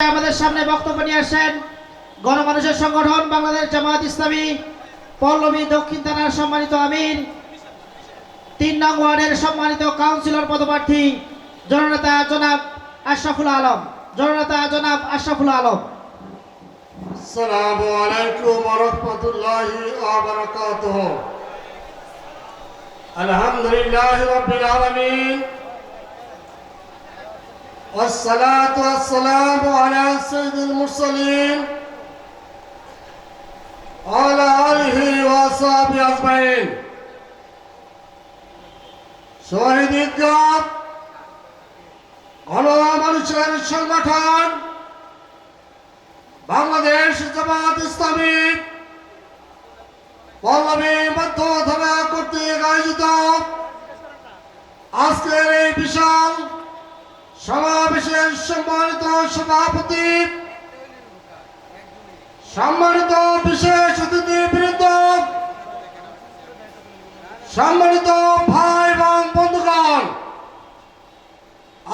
আমাদের সামনে বক্তব্য নিয়ে আসেন গণমানুষের সংগঠন বাংলাদেশ জামায়াত ইসলামী, পল্লবী দক্ষিণ থানার সম্মানিত আমির, তিন নং ওয়ার্ডের সম্মানিত কাউন্সিলর পদপ্রার্থী জননেতা জনাব আশরাফুল আলম। জননেতা জনাব আশরাফুল আলম। আসসালামু والصلاة والسلام على سيد المرسلين وعلى آله وصحبه أجمعين শহীদ ঈদগাহ গণমানুষের সংগঠন বাংলাদেশ জামাত ইসলামী পল্লবী মধ্য থানা কর্তৃক আয়োজিত আজকের এই বিশাল সমাবেশের সম্মানিত সভাপতি, সম্মানিত বিশেষ অতিথি বৃন্দ, সম্মানিত ভাই এবং বন্ধুগণ,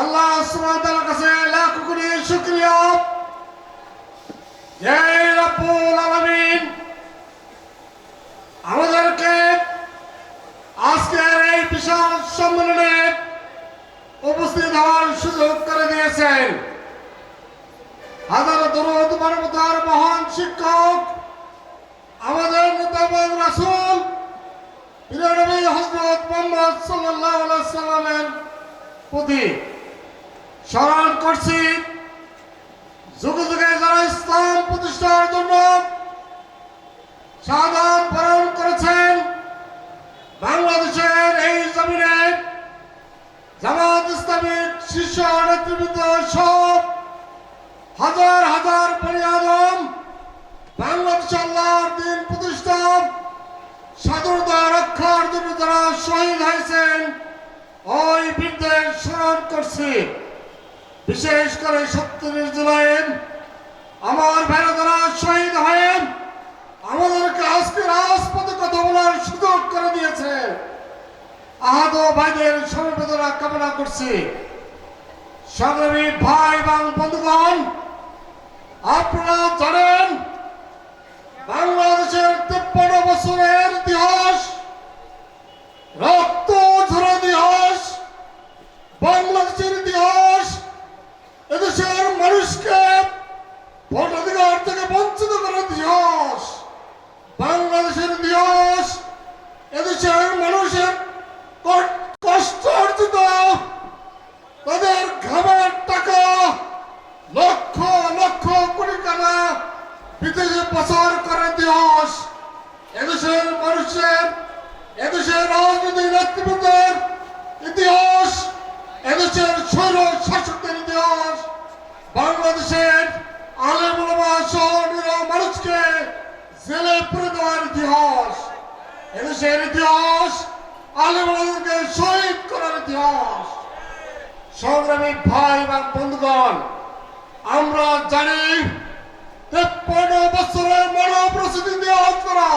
আল্লাহ কাছে লাখ রব্বুল আলামিন, আমাদেরকে আজকের এই বিশাল সম্মেলনে উপস্থিত হওয়ার সুযোগ করে দিয়েছেন হাজার দরুদ মানবতার মহান শিক্ষক, আমাদের রাসূল প্রতি স্মরণ যুগে যুগে প্রতিষ্ঠার জন্য করেছেন, বাংলাদেশের এই জমিনে জামাত ইসলামিক শীর্ষ নেতৃবৃন্দ সব হাজার হাজার আদম বাংলাদেশ আল্লাহর দিন প্রতিষ্ঠা। স্বাধীনতা রক্ষার জন্য যারা শহীদ হয়েছেন, ওই বীরদের স্মরণ করছি। বিশেষ করে সত্তরের জুলাই, আমার ভাইরা যারা শহীদ হয়েন আমাদেরকে আজকে রাজপথে কথা বলার সুযোগ করে দিয়েছে। আহত ভাইদের সমবেদনা কামনা করছি। সংগ্রামী ভাই এবং বন্ধুগণ আপনারা জানেন বাংলাদেশের তেপ্পান্ন বছরের ইতিহাস, রক্ত ঝরা ইতিহাস, বাংলাদেশের ইতিহাস, এদেশের মানুষকে ভোটাধিকার থেকে বঞ্চিত করার ইতিহাস, বাংলাদেশের ইতিহাস, এদেশের মানুষের ক- পাচার করার ইতিহাস এদেশের মানুষের এদেশের রাজনৈতিক নেতৃবৃন্দের ইতিহাস এদেশের স্বৈর শাসকদের ইতিহাস। বাংলাদেশের মানুষকে জেলে পুরে দেওয়ার ইতিহাস। এদেশের ইতিহাস আলেমুলমাকে শহীদ করার ইতিহাস। সংগ্রামী ভাই এবং বন্ধুগণ, আমরা জানি তেপ্পান্ন বছরের মানব রসিদ ইতিহাস করা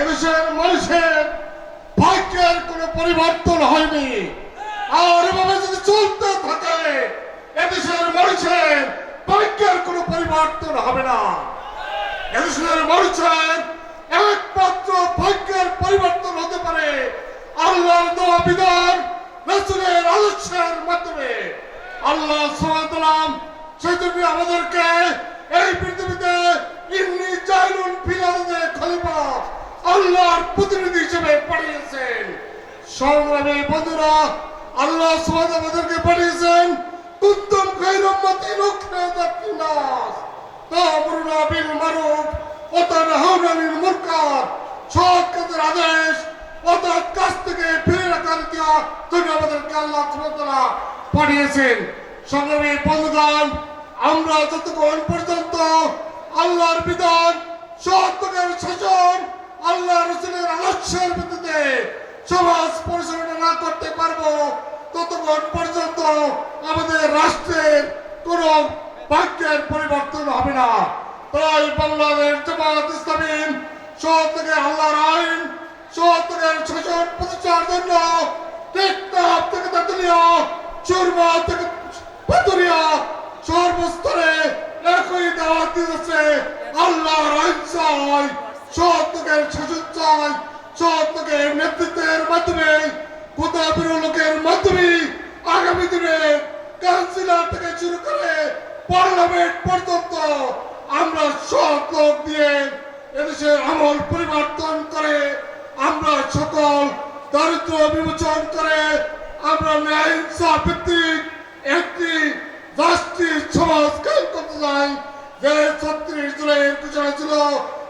এদেশের মানুষের ভাগ্যের কোনো পরিবর্তন হয়নি। আর এভাবে যদি চলতে থাকে এদেশের মানুষের ভাগ্যের কোনো পরিবর্তন হবে না। এদেশের মানুষের একমাত্র ভাগ্যের পরিবর্তন হতে পারে আল্লাহর দোয়া বিধান, রসুলের আদর্শের মাধ্যমে। আল্লাহ সালাম সেই জন্য আমাদেরকে এই পৃথিবীতে ইন্নি জাইনুন ফিলাদে খলিফা আল্লাহর প্রতিনিধি হিসেবে পাঠিয়েছেন। সংগ্রামী বন্ধুরা, আল্লাহ সুবহান আমাদেরকে পাঠিয়েছেন, কুন্তুম খায়রুম্মাতি রুখনাত নাস তা'মুরুনা বিল মারুফ ওয়া তানহাউনা আনিল মুনকার সৎ কাজের আদেশ অর্থাৎ কাজ থেকে ফিরে রাখার ইতিহাস জন্য আমাদেরকে আল্লাহ পাঠিয়েছেন। সংগ্রামী বন্ধুগণ আমরা যতক্ষণ পর্যন্ত আল্লাহর বিধান সত্যের শাসন আল্লাহ রসুলের আদর্শের ভিত্তিতে সমাজ পরিচালনা না করতে পারব, ততক্ষণ পর্যন্ত আমাদের রাষ্ট্রের কোন ভাগ্যের পরিবর্তন হবে না। তাই বাংলাদেশ জামাত ইসলামী সব থেকে আল্লাহর আইন থেকে শাসন প্রতিষ্ঠার জন্য থেকে চুরমা অহিংসায় সত্যকের শাসন চাই সত্যকের নেতৃত্বের মাধ্যমে কোথাপির লোকের মাধ্যমে আগামী দিনে কাউন্সিলর থেকে শুরু করে পার্লামেন্ট পর্যন্ত আমরা লোক দিয়ে এদেশের আমল পরিবর্তন করে, আমরা সকল দারিদ্র বিমোচন করে, আমরা ন্যায় ভিত্তিক একটি রাষ্ট্রীয় সমাজ কায়েম করতে চাই। যে ছত্রিশ ঘোষণা ছিল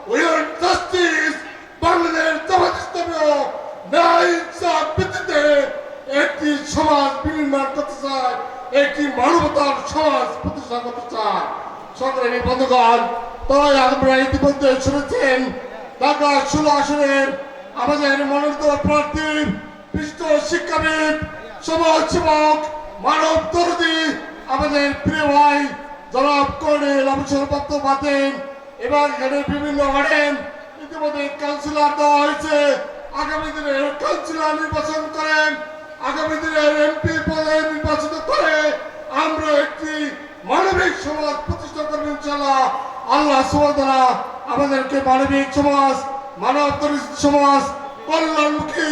উইল জাস্টিস বাংলাদেশ জামাত ইসলামীয় একটি সমাজ বিনির্মাণ করতে একটি মানবতার সমাজ প্রতিষ্ঠা করতে চায়। সংগ্রামী বন্ধুগণ, তাই ইতিমধ্যে শুনেছেন, ঢাকা ষোলো আসনের আমাদের মনোনীত প্রার্থী, বিশিষ্ট শিক্ষাবিদ, সমাজসেবক, মানব দরদি আমাদের প্রিয় ভাই জনাব কর্নেল অবসর বন্দ্যোপাধ্যায়। এবং এখানে বিভিন্ন ওয়ার্ডেন ইতিমধ্যে কাউন্সিলর দেওয়া হয়েছে। আগামী দিনে কাউন্সিলর নির্বাচন করেন, আগামী দিনের এমপি পদে নির্বাচিত করে আমরা একটি মানবিক সমাজ প্রতিষ্ঠা করব ইনশাল্লাহ আল্লাহ সুবাদরা আমাদেরকে মানবিক সমাজ মানব সমাজ, কল্যাণমুখী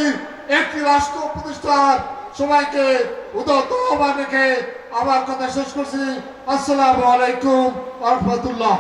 একটি রাষ্ট্র প্রতিষ্ঠার সবাইকে উদত আহ্বান রেখে আমার কথা শেষ করছি। আসসালামু আলাইকুম রহমতুল্লাহ।